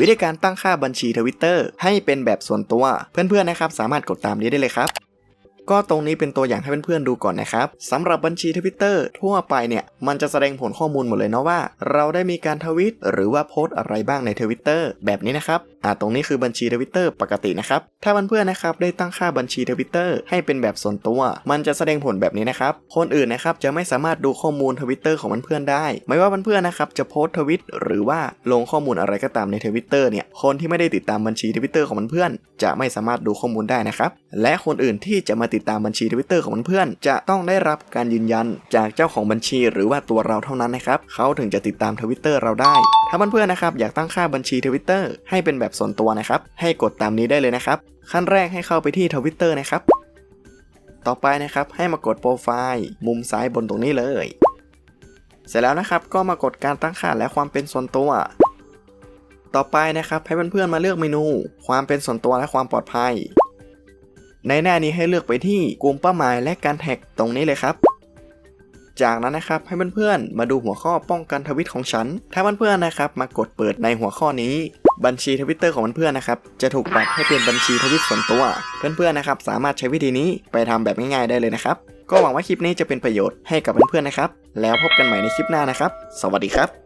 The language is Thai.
วิธีการตั้งค่าบัญชีทวิตเตอร์ให้เป็นแบบส่วนตัว เพื่อนๆนะครับสามารถกดตามนี้ได้เลยครับ ก็ตรงนี้เป็นตัวอย่างให้เพื่อนๆดูก่อนนะครับสำหรับบัญชีทวิตเตอร์ทั่วไปเนี่ยมันจะแสดงผลข้อมูลหมดเลยเนาะว่า เราได้มีการทวิตหรือว่าโพสต์อะไรบ้างในทวิตเตอร์แบบนี้นะครับอ่าตรงนี้คือบัญชีทวิตเตอร์ปกตินะครับถ้าเพื่อนๆนะครับได้ตั้งค่าบัญชีทวิตเตอร์ให้เป็นแบบส่วนตัว มันจะแสดงผลแบบนี้นะครับคนอื่นนะครับจะไม่สามารถดูข้อมูลทวิตเตอร์ของเพื่อนๆได้ ไม่ว่าเพื่อนๆนะครับจะโพสต์ทวิตหรือว่าลงข้อมูลอะไรก็ตามในทวิตเตอร์เนี่ยคนที่ไม่ได้ติดตามบัญชีทวิตเตอร์ของเพื่อนๆจะไม่สามารถดูข้อมูลได้นะครับและคนอื่นที่จะมาติติดตามบัญชีทวิตเตอร์ของเพื่อนๆจะต้องได้รับการยืนยันจากเจ้าของบัญชีหรือว่าตัวเราเท่านั้นนะครับเขาถึงจะติดตามทวิตเตอร์เราได้ ถ้าเพื่อนๆนะครับอยากตั้งค่าบัญชีทวิตเตอร์ให้เป็นแบบส่วนตัวนะครับ ให้กดตามนี้ได้เลยนะครับ ขั้นแรกให้เข้าไปที่ทวิตเตอร์นะครับ ต่อไปนะครับให้มากดโปรไฟล์มุมซ้ายบนตรงนี้เลย เสร็จแล้วนะครับก็มากดการตั้งค่าและความเป็นส่วนตัว ต่อไปนะครับให้เพื่อนๆมาเลือกเมนู ความเป็นส่วนตัวและความปลอดภัย ในหน้านี้ให้เลือกไปที่กลุ่มเป้าหมายและการแท็กตรงนี้เลยครับ จากนั้นนะครับให้เพื่อนๆ มาดูหัวข้อป้องกันทวิตของฉัน ถ้าเพื่อนๆนะครับมากดเปิดในหัวข้อนี้ บัญชีทวิตเตอร์ของเพื่อนๆนะครับจะถูกปรับให้เป็นบัญชีทวิตส่วนตัว เพื่อนๆนะครับสามารถใช้วิธีนี้ไปทำแบบง่ายๆได้เลยนะครับ ก็หวังว่าคลิปนี้จะเป็นประโยชน์ให้กับเพื่อนๆนะครับ แล้วพบกันใหม่ในคลิปหน้านะครับ สวัสดีครับ